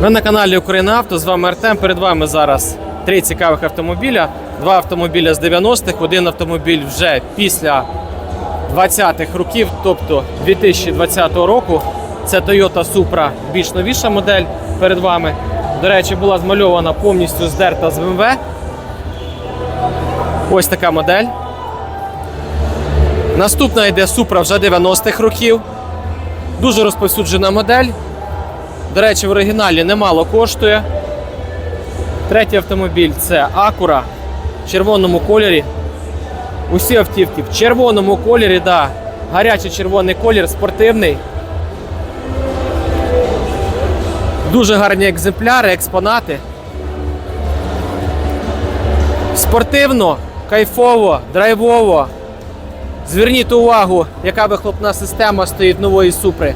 Ви на каналі Україна Авто, з вами Артем. Перед вами зараз три цікавих автомобіля. Два автомобіля з 90-х, один автомобіль вже після 20-х років, тобто 2020 року. Це Toyota Supra, більш новіша модель перед вами. До речі, була змальована повністю здерта з БМВ. Ось така модель. Наступна йде Supra вже 90-х років. Дуже розповсюджена модель. До речі, в оригіналі немало коштує. Третій автомобіль це Acura в червоному кольорі. Усі автівки в червоному кольорі, да. гарячий червоний колір, спортивний. Дуже гарні екземпляри, експонати. Спортивно, кайфово, драйвово. Зверніть увагу, яка вихлопна система стоїть нової супри.